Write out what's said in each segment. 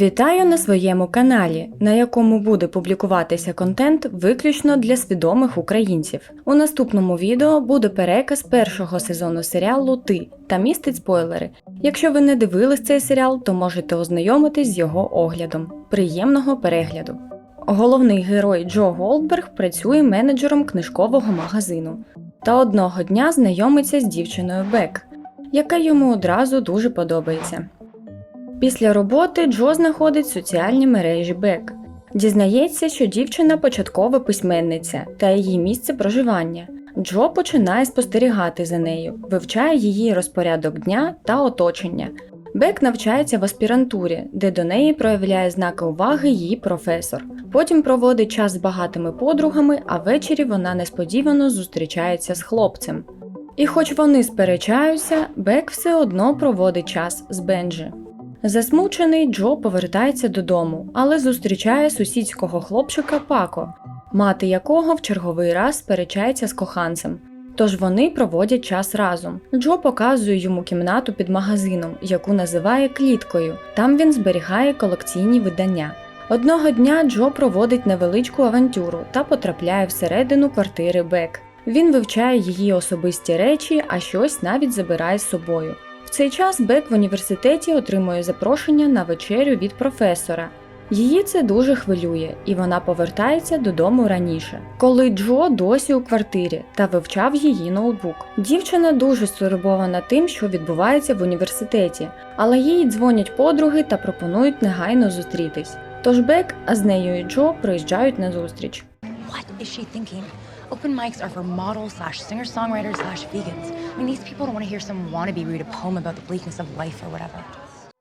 Вітаю на своєму каналі, на якому буде публікуватися контент виключно для свідомих українців. У наступному відео буде переказ першого сезону серіалу Ти та містить спойлери. Якщо ви не дивились цей серіал, то можете ознайомитись з його оглядом. Приємного перегляду! Головний герой Джо Голдберг працює менеджером книжкового магазину та одного дня знайомиться з дівчиною Бек, яка йому одразу дуже подобається. Після роботи Джо знаходить соціальні мережі Бек. Дізнається, що дівчина початкова письменниця та її місце проживання. Джо починає спостерігати за нею, вивчає її розпорядок дня та оточення. Бек навчається в аспірантурі, де до неї проявляє знаки уваги її професор. Потім проводить час з багатими подругами, а ввечері вона несподівано зустрічається з хлопцем. І хоч вони сперечаються, Бек все одно проводить час з Бенджі. Засмучений Джо повертається додому, але зустрічає сусідського хлопчика Пако, мати якого в черговий раз сперечається з коханцем. Тож вони проводять час разом. Джо показує йому кімнату під магазином, яку називає кліткою. Там він зберігає колекційні видання. Одного дня Джо проводить невеличку авантюру та потрапляє всередину квартири Бек. Він вивчає її особисті речі, а щось навіть забирає з собою. Цей час Бек в університеті отримує запрошення на вечерю від професора. Її це дуже хвилює, і вона повертається додому раніше, коли Джо досі у квартирі та вивчав її ноутбук. Дівчина дуже стурбована тим, що відбувається в університеті, але їй дзвонять подруги та пропонують негайно зустрітись. Тож Бек, а з нею і Джо приїжджають на зустріч. What is she thinking? Open mics are for models slash singer-songwriters slash vegans. I mean, these people don't want to hear some wannabe read a poem about the bleakness of life or whatever.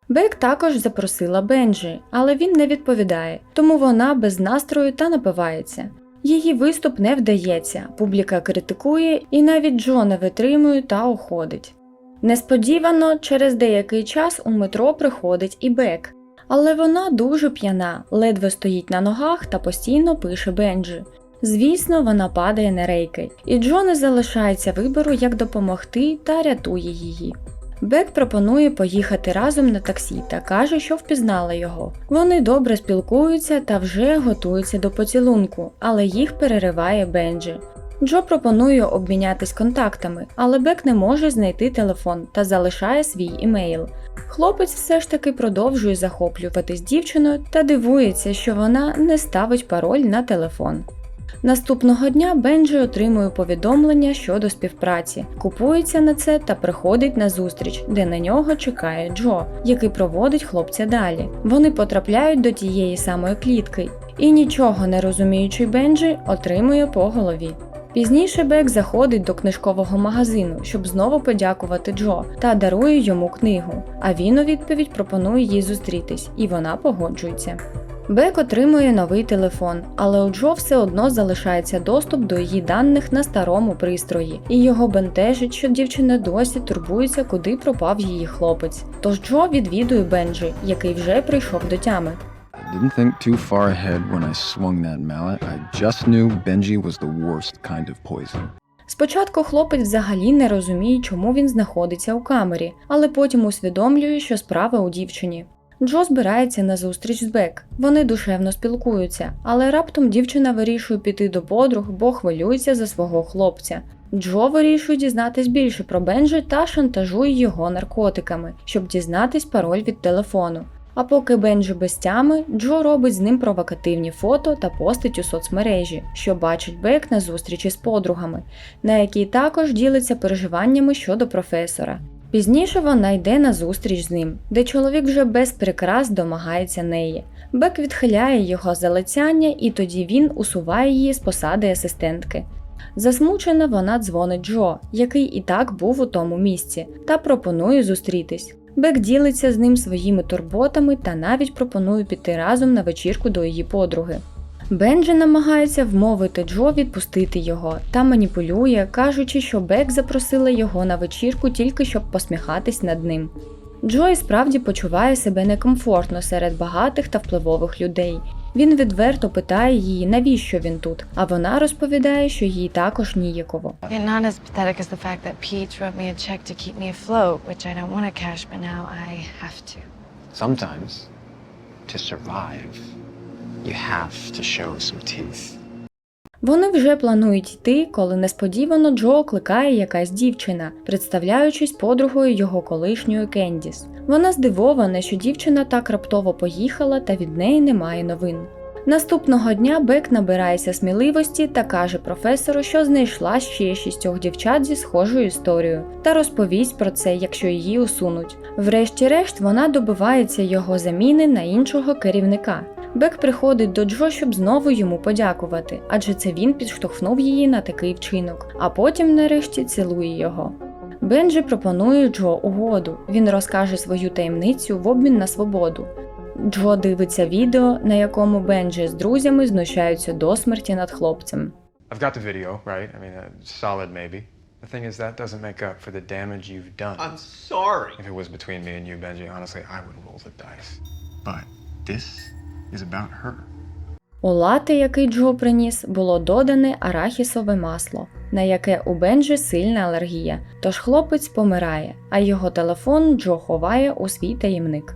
Бек також запросила Бенджі, але він не відповідає, тому вона без настрою та напивається. Її виступ не вдається, публіка критикує і навіть Джо не витримує та уходить. Несподівано, через деякий час у метро приходить і Бек, але вона дуже п'яна, ледве стоїть на ногах та постійно пише Бенджі. Звісно, вона падає на рейки, і Джо не залишається вибору, як допомогти та рятує її. Бек пропонує поїхати разом на таксі та каже, що впізнала його. Вони добре спілкуються та вже готуються до поцілунку, але їх перериває Бенджі. Джо пропонує обмінятись контактами, але Бек не може знайти телефон та залишає свій імейл. Хлопець все ж таки продовжує захоплюватись дівчиною та дивується, що вона не ставить пароль на телефон. Наступного дня Бенджі отримує повідомлення щодо співпраці, купується на це та приходить на зустріч, де на нього чекає Джо, який проводить хлопця далі. Вони потрапляють до тієї самої клітки, і нічого не розуміючий Бенджі отримує по голові. Пізніше Бек заходить до книжкового магазину, щоб знову подякувати Джо та дарує йому книгу. А він у відповідь пропонує їй зустрітись, і вона погоджується. Бек отримує новий телефон, але у Джо все одно залишається доступ до її даних на старому пристрої, і його бентежить, що дівчина досі турбується, куди пропав її хлопець. Тож Джо відвідує Бенджі, який вже прийшов до тями. Didn't think too far ahead when I swung that mallet. I just knew Benji was the worst kind of poison. Спочатку хлопець взагалі не розуміє, чому він знаходиться у камері, але потім усвідомлює, що справа у дівчині. Джо збирається на зустріч з Бек. Вони душевно спілкуються, але раптом дівчина вирішує піти до подруг, бо хвилюється за свого хлопця. Джо вирішує дізнатись більше про Бенджі та шантажує його наркотиками, щоб дізнатись пароль від телефону. А поки Бенджі без тями, Джо робить з ним провокативні фото та постить у соцмережі, що бачить Бек на зустрічі з подругами, на якій також ділиться переживаннями щодо професора. Пізніше вона йде на зустріч з ним, де чоловік вже без прикрас домагається неї. Бек відхиляє його залицяння, і тоді він усуває її з посади асистентки. Засмучена вона дзвонить Джо, який і так був у тому місці, та пропонує зустрітись. Бек ділиться з ним своїми турботами та навіть пропонує піти разом на вечірку до її подруги. Бенджі намагається вмовити Джо відпустити його та маніпулює, кажучи, що Бек запросила його на вечірку тільки щоб посміхатись над ним. Джо і справді почуває себе некомфортно серед багатих та впливових людей. Він відверто питає її, навіщо він тут, а вона розповідає, що їй також ніяково. Sometimes to survive, you have to show some teeth. Вони вже планують йти, коли несподівано Джо кликає якась дівчина, представляючись подругою його колишньої Кендіс. Вона здивована, що дівчина так раптово поїхала та від неї немає новин. Наступного дня Бек набирається сміливості та каже професору, що знайшла ще шістьох дівчат зі схожою історією, та розповість про це, якщо її усунуть. Врешті-решт, вона добивається його заміни на іншого керівника. Бек приходить до Джо, щоб знову йому подякувати, адже це він підштовхнув її на такий вчинок, а потім, нарешті, цілує його. Бенджі пропонує Джо угоду. Він розкаже свою таємницю в обмін на свободу. Джо дивиться відео, на якому Бенджі з друзями знущаються до смерті над хлопцем. I've got the video, right? I mean, uh, solid maybe. The thing is, that doesn't make up for the damage you've done. I'm sorry. If it was between me and you, Benji, honestly, I would roll the dice. But this is about her. У лати, який Джо приніс, було додане арахісове масло, на яке у Бенджі сильна алергія, тож хлопець помирає, а його телефон Джо ховає у свій таємник.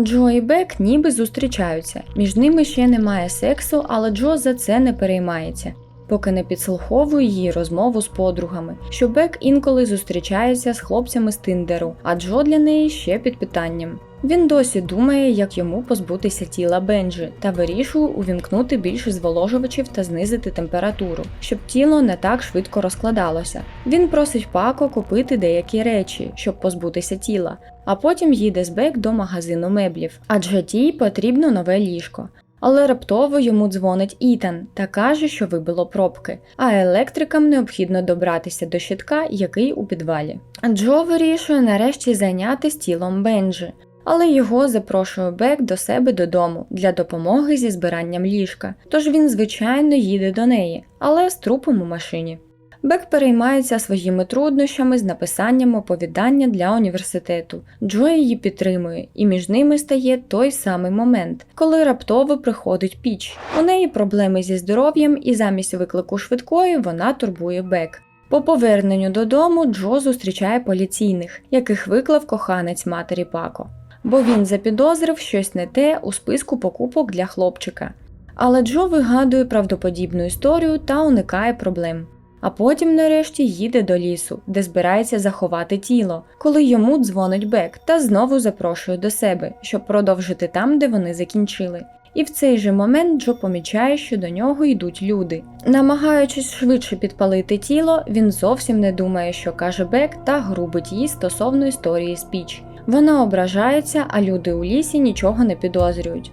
Джо і Бек ніби зустрічаються. Між ними ще немає сексу, але Джо за це не переймається, поки не підслуховує її розмову з подругами, що Бек інколи зустрічається з хлопцями з Тиндеру, а Джо для неї ще під питанням. Він досі думає, як йому позбутися тіла Бенджі, та вирішує увімкнути більше зволожувачів та знизити температуру, щоб тіло не так швидко розкладалося. Він просить Пако купити деякі речі, щоб позбутися тіла, а потім їде з Бек до магазину меблів, адже тій потрібно нове ліжко. Але раптово йому дзвонить Ітан та каже, що вибило пробки, а електрикам необхідно добратися до щитка, який у підвалі. Джо вирішує нарешті зайнятися тілом Бенджі, але його запрошує Бек до себе додому для допомоги зі збиранням ліжка. Тож він, звичайно, їде до неї, але з трупом у машині. Бек переймається своїми труднощами з написанням оповідання для університету. Джо її підтримує, і між ними стає той самий момент, коли раптово приходить піч. У неї проблеми зі здоров'ям, і замість виклику швидкої вона турбує Бек. По поверненню додому Джо зустрічає поліційних, яких виклав коханець матері Пако, бо він запідозрив щось не те у списку покупок для хлопчика. Але Джо вигадує правдоподібну історію та уникає проблем. А потім, нарешті, їде до лісу, де збирається заховати тіло, коли йому дзвонить Бек та знову запрошує до себе, щоб продовжити там, де вони закінчили. І в цей же момент Джо помічає, що до нього йдуть люди. Намагаючись швидше підпалити тіло, він зовсім не думає, що каже Бек, та грубить їй стосовно історії спіч. Вона ображається, а люди у лісі нічого не підозрюють.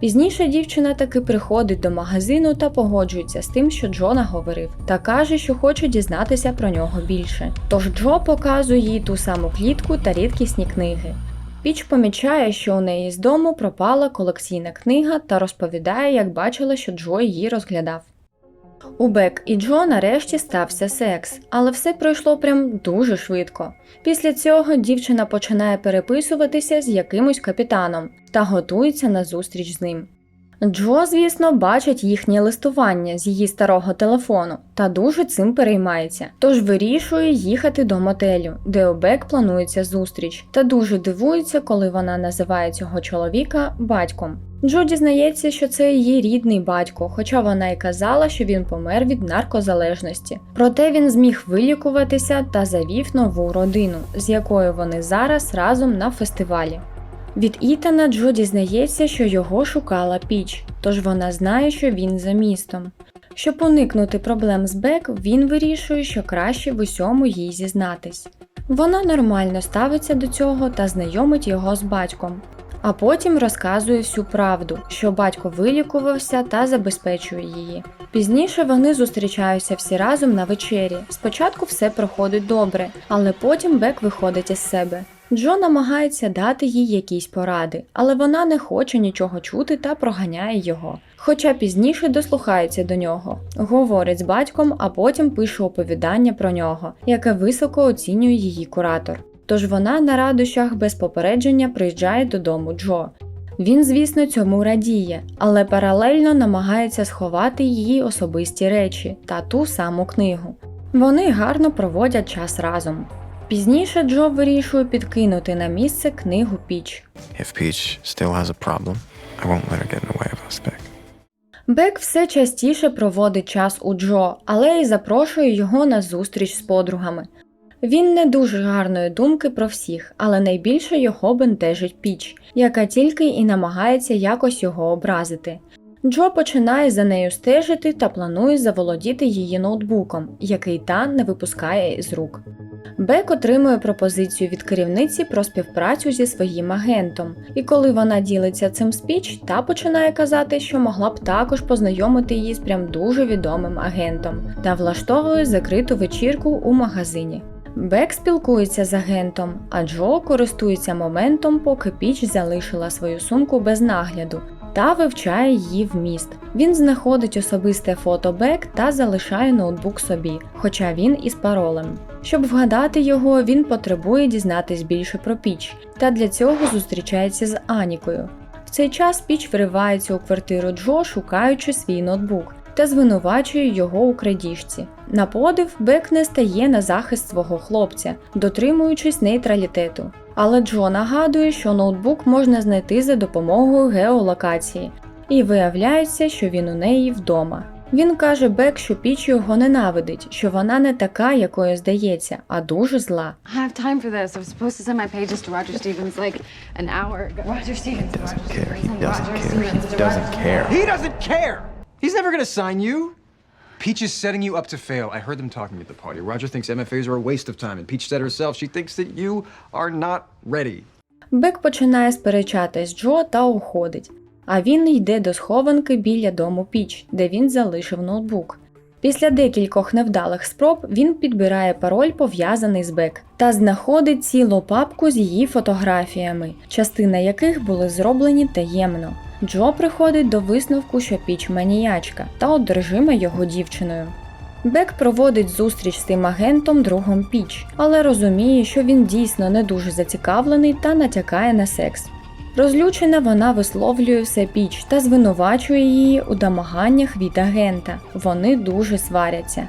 Пізніше дівчина таки приходить до магазину та погоджується з тим, що Джо наговорив, та каже, що хоче дізнатися про нього більше. Тож Джо показує їй ту саму клітку та рідкісні книги. Піч помічає, що у неї з дому пропала колекційна книга та розповідає, як бачила, що Джо її розглядав. У Бек і Джо нарешті стався секс, але все пройшло прям дуже швидко. Після цього дівчина починає переписуватися з якимось капітаном та готується на зустріч з ним. Джо, звісно, бачить їхнє листування з її старого телефону та дуже цим переймається, тож вирішує їхати до мотелю, де у Бек планується зустріч, та дуже дивується, коли вона називає цього чоловіка батьком. Джо дізнається, що це її рідний батько, хоча вона й казала, що він помер від наркозалежності. Проте він зміг вилікуватися та завів нову родину, з якою вони зараз разом на фестивалі. Від Ітана Джо дізнається, що його шукала піч, тож вона знає, що він за містом. Щоб уникнути проблем з Бек, він вирішує, що краще в усьому їй зізнатись. Вона нормально ставиться до цього та знайомить його з батьком, а потім розказує всю правду, що батько вилікувався та забезпечує її. Пізніше вони зустрічаються всі разом на вечері. Спочатку все проходить добре, але потім Бек виходить із себе. Джо намагається дати їй якісь поради, але вона не хоче нічого чути та проганяє його. Хоча пізніше дослухається до нього, говорить з батьком, а потім пише оповідання про нього, яке високо оцінює її куратор. Тож вона на радощах без попередження приїжджає додому Джо. Він, звісно, цьому радіє, але паралельно намагається сховати її особисті речі та ту саму книгу. Вони гарно проводять час разом. Пізніше Джо вирішує підкинути на місце книгу Піч. If Peach still has a problem, I won't let her get in the way of us, Beck. Бек все частіше проводить час у Джо, але й запрошує його на зустріч з подругами. Він не дуже гарної думки про всіх, але найбільше його бентежить Піч, яка тільки і намагається якось його образити. Джо починає за нею стежити та планує заволодіти її ноутбуком, який та не випускає із рук. Бек отримує пропозицію від керівниці про співпрацю зі своїм агентом, і коли вона ділиться цим з Піч, та починає казати, що могла б також познайомити її з прям дуже відомим агентом, та влаштовує закриту вечірку у магазині. Бек спілкується з агентом, а Джо користується моментом, поки Піч залишила свою сумку без нагляду та вивчає її вміст. Він знаходить особисте фото Бек та залишає ноутбук собі, хоча він із паролем. Щоб вгадати його, він потребує дізнатись більше про Піч, та для цього зустрічається з Анікою. В цей час Піч вривається у квартиру Джо, шукаючи свій ноутбук, та звинувачує його у крадіжці. На подив Бек не стає на захист свого хлопця, дотримуючись нейтралітету. Але Джо нагадує, що ноутбук можна знайти за допомогою геолокації, і виявляється, що він у неї вдома. Він каже Бек, що Піч його ненавидить, що вона не така, якою здається, а дуже зла. He doesn't care. He's never gonna sign you! Peach is setting you up to fail. I heard them talking at the party. Roger thinks MFAs are a waste of time, and Peach said herself she thinks that you are not ready. Бек починає сперечатись з Джо та уходить, а він йде до схованки біля дому Піч, де він залишив ноутбук. Після декількох невдалих спроб він підбирає пароль, пов'язаний з Бек, та знаходить цілу папку з її фотографіями, частина яких були зроблені таємно. Джо приходить до висновку, що Піч маніячка та одержима його дівчиною. Бек проводить зустріч з тим агентом другом Піч, але розуміє, що він дійсно не дуже зацікавлений та натякає на секс. Розлючена вона висловлює все Піч та звинувачує її у домаганнях від агента. Вони дуже сваряться.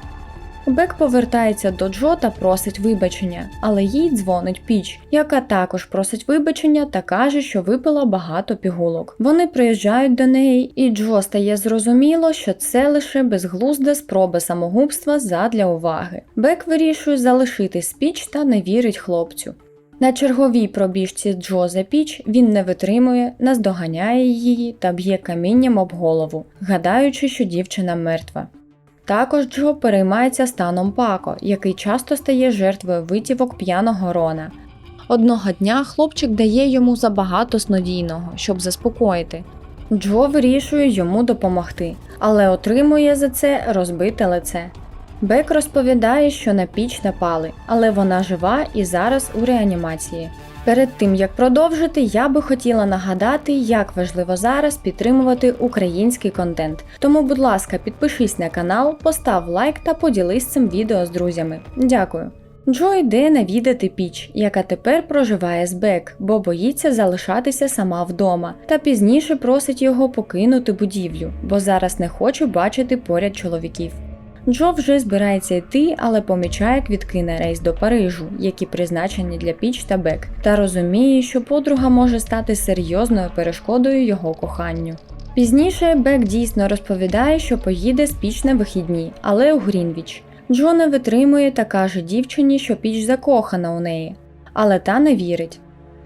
Бек повертається до Джо та просить вибачення, але їй дзвонить Піч, яка також просить вибачення та каже, що випила багато пігулок. Вони приїжджають до неї, і Джо стає зрозуміло, що це лише безглузда спроба самогубства задля уваги. Бек вирішує залишитись з Піч та не вірить хлопцю. На черговій пробіжці Джо за піч він не витримує, наздоганяє її та б'є камінням об голову, гадаючи, що дівчина мертва. Також Джо переймається станом Пако, який часто стає жертвою витівок п'яного Рона. Одного дня хлопчик дає йому забагато снодійного, щоб заспокоїти. Джо вирішує йому допомогти, але отримує за це розбите лице. Бек розповідає, що на піч напали, але вона жива і зараз у реанімації. Перед тим як продовжити, я би хотіла нагадати, як важливо зараз підтримувати український контент. Тому, будь ласка, підпишись на канал, постав лайк та поділись цим відео з друзями. Дякую. Джо йде навідати піч, яка тепер проживає з Бек, бо боїться залишатися сама вдома, та пізніше просить його покинути будівлю, бо зараз не хоче бачити поряд чоловіків. Джо вже збирається йти, але помічає квітки на рейс до Парижу, які призначені для Піч та Бек, та розуміє, що подруга може стати серйозною перешкодою його коханню. Пізніше Бек дійсно розповідає, що поїде з Піч на вихідні, але у Грінвіч. Джо не витримує та каже дівчині, що Піч закохана у неї, але та не вірить.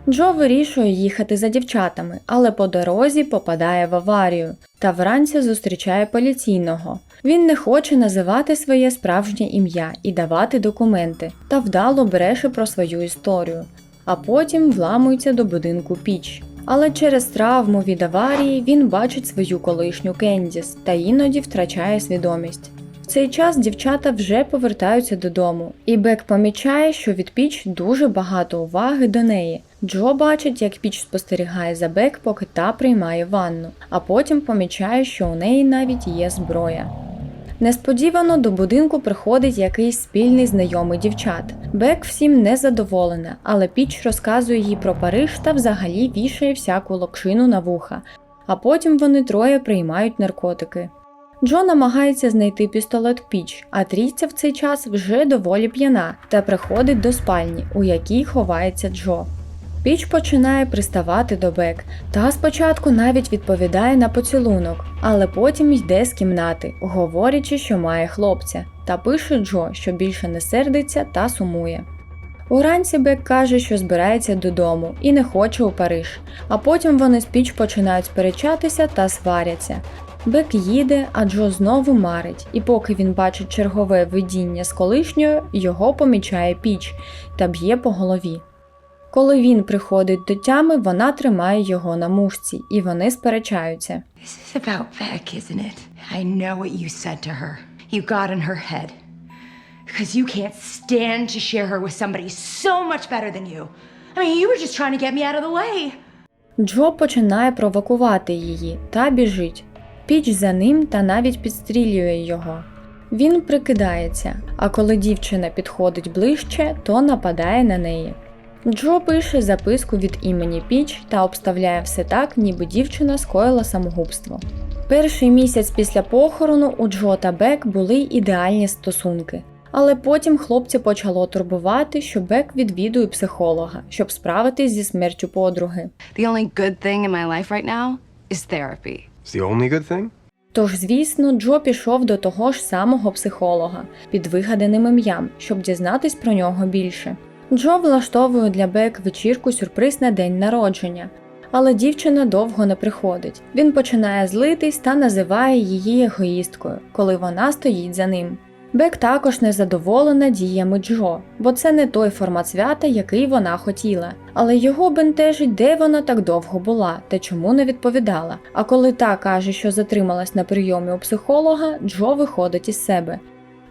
Джо вирішує їхати за дівчатами, але по дорозі попадає в аварію та вранці зустрічає поліційного. Він не хоче називати своє справжнє ім'я і давати документи, та вдало бреше про свою історію, а потім вламується до будинку піч. Але через травму від аварії він бачить свою колишню Кендіс та іноді втрачає свідомість. В цей час дівчата вже повертаються додому, і Бек помічає, що від Піч дуже багато уваги до неї. Джо бачить, як Піч спостерігає за Бек, поки та приймає ванну, а потім помічає, що у неї навіть є зброя. Несподівано до будинку приходить якийсь спільний знайомий дівчат. Бек всім не задоволена, але Піч розказує їй про Париж та взагалі вішає всяку локшину на вуха, а потім вони троє приймають наркотики. Джо намагається знайти пістолет Піч, а трійця в цей час вже доволі п'яна та приходить до спальні, у якій ховається Джо. Піч починає приставати до Бек, та спочатку навіть відповідає на поцілунок, але потім йде з кімнати, говорячи, що має хлопця, та пише Джо, що більше не сердиться та сумує. Уранці Бек каже, що збирається додому і не хоче у Париж, а потім вони з Піч починають сперечатися та сваряться. Бек їде, а Джо знову марить, і поки він бачить чергове видіння з колишньою, його помічає Піч та б'є по голові. Коли він приходить до тями, вона тримає його на мушці, і вони сперечаються. This is about Beck, isn't it? I know what you said to her. You got in her head. Because you can't stand to share her with somebody so much better than you. I mean, you were just trying to get me out of the way. Джо починає провокувати її та біжить. Піч за ним та навіть підстрілює його. Він прикидається, а коли дівчина підходить ближче, то нападає на неї. Джо пише записку від імені Піч та обставляє все так, ніби дівчина скоїла самогубство. Перший місяць після похорону у Джо та Бек були ідеальні стосунки. Але потім хлопця почало турбувати, що Бек відвідує психолога, щоб справитись зі смертю подруги. The only good thing in my life right now is therapy. It's the only good thing? Тож, звісно, Джо пішов до того ж самого психолога під вигаданим ім'ям, щоб дізнатись про нього більше. Джо влаштовує для Бек вечірку сюрприз на день народження, але дівчина довго не приходить. Він починає злитись та називає її егоїсткою, коли вона стоїть за ним. Бек також незадоволена діями Джо, бо це не той формат свята, який вона хотіла. Але його бентежить, де вона так довго була та чому не відповідала. А коли та каже, що затрималась на прийомі у психолога, Джо виходить із себе.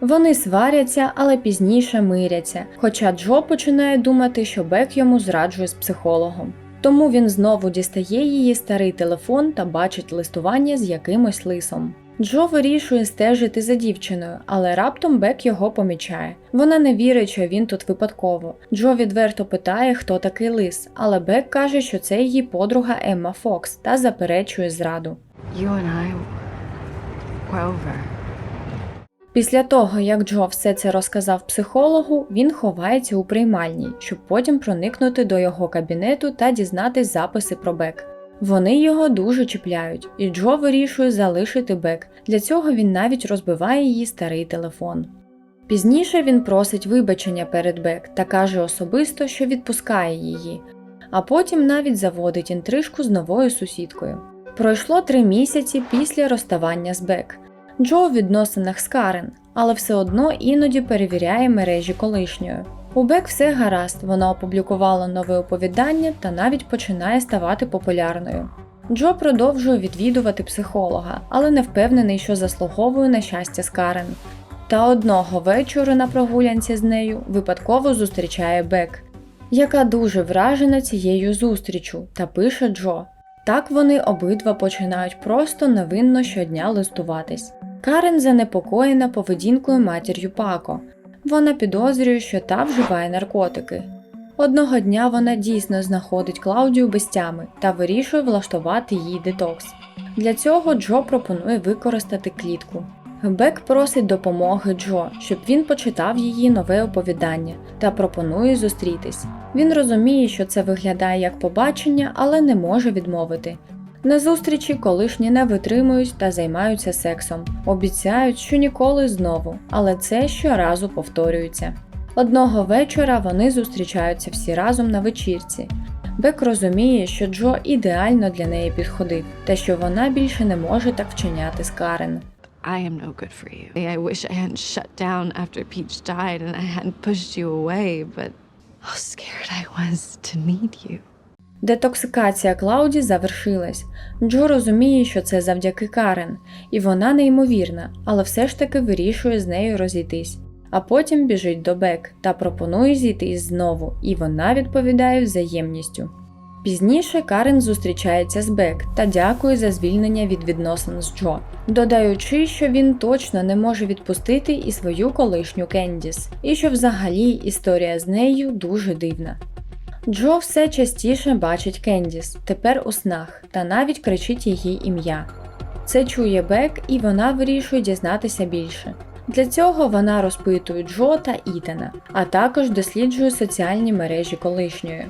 Вони сваряться, але пізніше миряться, хоча Джо починає думати, що Бек йому зраджує з психологом. Тому він знову дістає її старий телефон та бачить листування з якимось лисом. Джо вирішує стежити за дівчиною, але раптом Бек його помічає. Вона не вірить, що він тут випадково. Джо відверто питає, хто такий лис, але Бек каже, що це її подруга Емма Фокс та заперечує зраду. You and I were. Після того, як Джо все це розказав психологу, він ховається у приймальній, щоб потім проникнути до його кабінету та дізнатись записи про Бек. Вони його дуже чіпляють, і Джо вирішує залишити Бек. Для цього він навіть розбиває її старий телефон. Пізніше він просить вибачення перед Бек та каже особисто, що відпускає її, а потім навіть заводить інтрижку з новою сусідкою. Пройшло три місяці після розставання з Бек. Джо у відносинах з Карен, але все одно іноді перевіряє мережі колишньої. У Бек все гаразд, вона опублікувала нове оповідання та навіть починає ставати популярною. Джо продовжує відвідувати психолога, але не впевнений, що заслуговує на щастя з Карен. Та одного вечора на прогулянці з нею випадково зустрічає Бек, яка дуже вражена цією зустрічю та пише Джо. Так вони обидва починають просто невинно щодня листуватись. Карен занепокоєна поведінкою матір'ю Пако. Вона підозрює, що та вживає наркотики. Одного дня вона дійсно знаходить Клаудію без тями та вирішує влаштувати їй детокс. Для цього Джо пропонує використати клітку. Бек просить допомоги Джо, щоб він почитав її нове оповідання та пропонує зустрітись. Він розуміє, що це виглядає як побачення, але не може відмовити. На зустрічі колишні не витримують та займаються сексом, обіцяють, що ніколи знову, але це щоразу повторюється. Одного вечора вони зустрічаються всі разом на вечірці. Бек розуміє, що Джо ідеально для неї підходив, та що вона більше не може так вчиняти з Карен. I am no good for you. I wish I hadn't shut down after Peach died and I hadn't pushed you away, but how scared I was to need you. Детоксикація Клауді завершилась. Джо розуміє, що це завдяки Карен, і вона неймовірна, але все ж таки вирішує з нею розійтись. А потім біжить до Бек та пропонує зійтись знову, і вона відповідає взаємністю. Пізніше Карен зустрічається з Бек та дякує за звільнення від відносин з Джо, додаючи, що він точно не може відпустити і свою колишню Кендіс, і що взагалі історія з нею дуже дивна. Джо все частіше бачить Кендіс, тепер у снах, та навіть кричить її ім'я. Це чує Бек, і вона вирішує дізнатися більше. Для цього вона розпитує Джо та Ітана, а також досліджує соціальні мережі колишньої.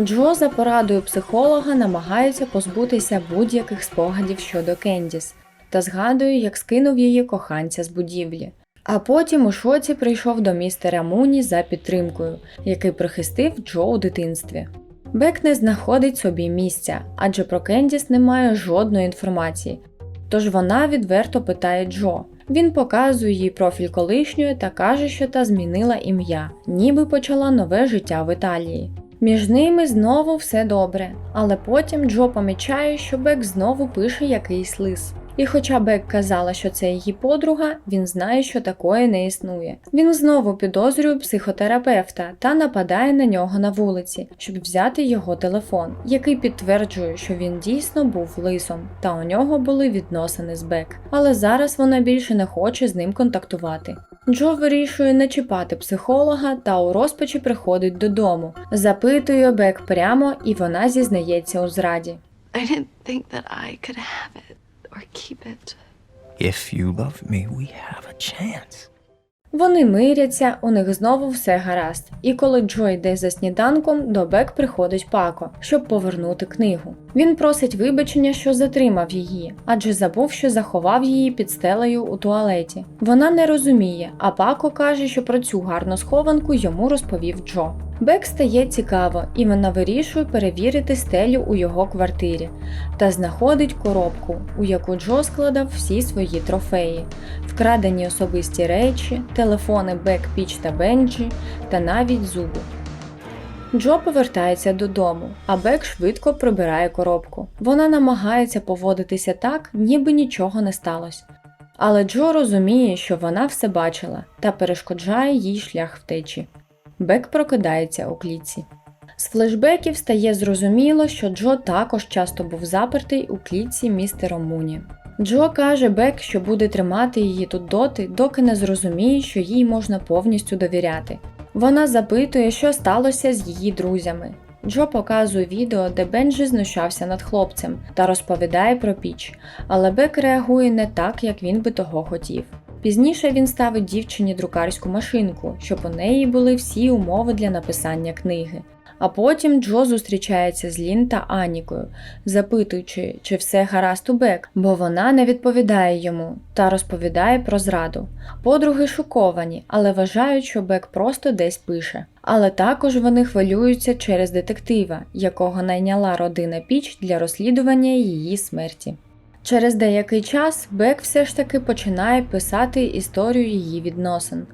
Джо за порадою психолога намагається позбутися будь-яких спогадів щодо Кендіс та згадує, як скинув її коханця з будівлі. А потім у шоці прийшов до містера Муні за підтримкою, який прихистив Джо у дитинстві. Бек не знаходить собі місця, адже про Кендіс немає жодної інформації. Тож вона відверто питає Джо. Він показує їй профіль колишньої та каже, що та змінила ім'я, ніби почала нове життя в Італії. Між ними знову все добре, але потім Джо помічає, що Бек знову пише якийсь лист. І хоча Бек казала, що це її подруга, він знає, що такої не існує. Він знову підозрює психотерапевта та нападає на нього на вулиці, щоб взяти його телефон, який підтверджує, що він дійсно був лисом, та у нього були відносини з Бек. Але зараз вона більше не хоче з ним контактувати. Джо вирішує не чіпати психолога та у розпачі приходить додому, запитує Бек прямо, і вона зізнається у зраді. I didn't think that I could have it or keep it. If you love me, we have a chance. Вони миряться, у них знову все гаразд. І коли Джо йде за сніданком, до Бек приходить Пако, щоб повернути книгу. Він просить вибачення, що затримав її, адже забув, що заховав її під стелею у туалеті. Вона не розуміє, а Пако каже, що про цю гарну схованку йому розповів Джо. Бек стає цікаво, і вона вирішує перевірити стелю у його квартирі та знаходить коробку, у яку Джо складав всі свої трофеї, вкрадені особисті речі, телефони Бек, Піч та Бенджі та навіть зуби. Джо повертається додому, а Бек швидко прибирає коробку. Вона намагається поводитися так, ніби нічого не сталося. Але Джо розуміє, що вона все бачила та перешкоджає їй шлях втечі. Бек прокидається у клітці. З флешбеків стає зрозуміло, що Джо також часто був запертий у клітці містером Муні. Джо каже Бек, що буде тримати її тут доти, доки не зрозуміє, що їй можна повністю довіряти. Вона запитує, що сталося з її друзями. Джо показує відео, де Бенджі знущався над хлопцем та розповідає про піч, але Бек реагує не так, як він би того хотів. Пізніше він ставить дівчині друкарську машинку, щоб у неї були всі умови для написання книги. А потім Джо зустрічається з Лін та Анікою, запитуючи, чи все гаразд у Бек, бо вона не відповідає йому та розповідає про зраду. Подруги шоковані, але вважають, що Бек просто десь пише. Але також вони хвилюються через детектива, якого найняла родина Піч для розслідування її смерті. Через деякий час Бек все ж таки починає писати історію її відносин.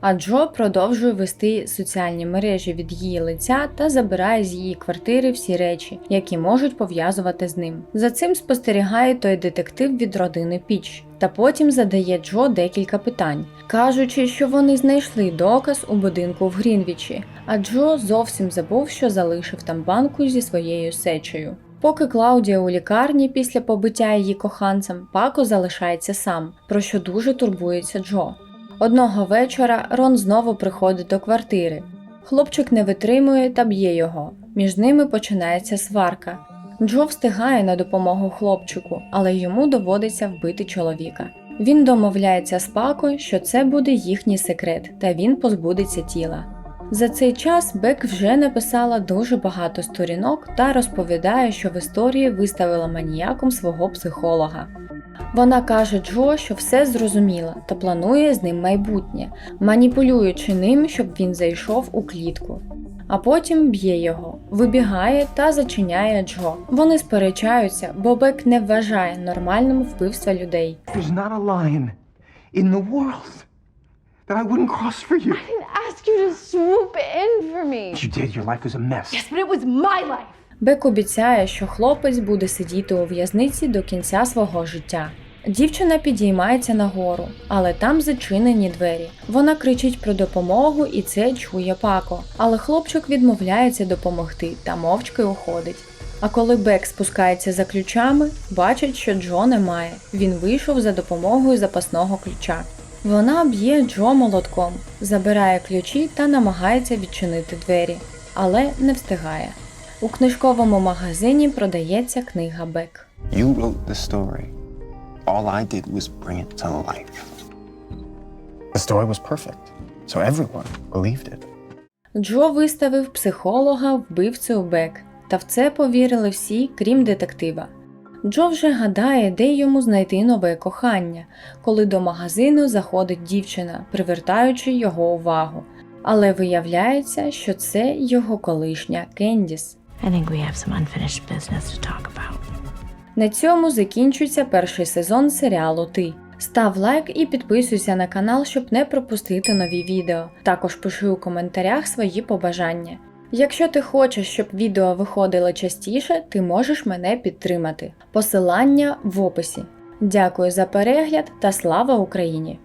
А Джо продовжує вести соціальні мережі від її лиця та забирає з її квартири всі речі, які можуть пов'язувати з ним. За цим спостерігає той детектив від родини Піч, та потім задає Джо декілька питань, кажучи, що вони знайшли доказ у будинку в Грінвічі, а Джо зовсім забув, що залишив там банку зі своєю сечею. Поки Клаудія у лікарні після побиття її коханцем, Пако залишається сам, про що дуже турбується Джо. Одного вечора Рон знову приходить до квартири. Хлопчик не витримує та б'є його. Між ними починається сварка. Джо встигає на допомогу хлопчику, але йому доводиться вбити чоловіка. Він домовляється з Пако, що це буде їхній секрет, та він позбудеться тіла. За цей час Бек вже написала дуже багато сторінок та розповідає, що в історії виставила маніяком свого психолога. Вона каже Джо, що все зрозуміла та планує з ним майбутнє, маніпулюючи ним, щоб він зайшов у клітку. А потім б'є його, вибігає та зачиняє Джо. Вони сперечаються, бо Бек не вважає нормальним вбивства людей. There's not a line in the world that I wouldn't cross for you. I didn't ask you to swoop in for me. You did. Your life was a mess. Yes, but it was my life. Бек обіцяє, що хлопець буде сидіти у в'язниці до кінця свого життя. Дівчина підіймається нагору, але там зачинені двері. Вона кричить про допомогу, і це чує Пако. Але хлопчик відмовляється допомогти та мовчки уходить. А коли Бек спускається за ключами, бачить, що Джо немає. Він вийшов за допомогою запасного ключа. Вона б'є Джо молотком, забирає ключі та намагається відчинити двері, але не встигає. У книжковому магазині продається книга Бек. You wrote the story. All I did was bring it to life. The story was perfect, so everyone believed it. Джо виставив психолога вбивцею Бек, та в це повірили всі, крім детектива. Джо вже гадає, де йому знайти нове кохання, коли до магазину заходить дівчина, привертаючи його увагу. Але виявляється, що це його колишня Кендіс. I think we have some unfinished business to talk about. На цьому закінчується перший сезон серіалу Ти. Став лайк і підписуйся на канал, щоб не пропустити нові відео. Також пиши у коментарях свої побажання. Якщо ти хочеш, щоб відео виходило частіше, ти можеш мене підтримати. Посилання в описі. Дякую за перегляд та слава Україні!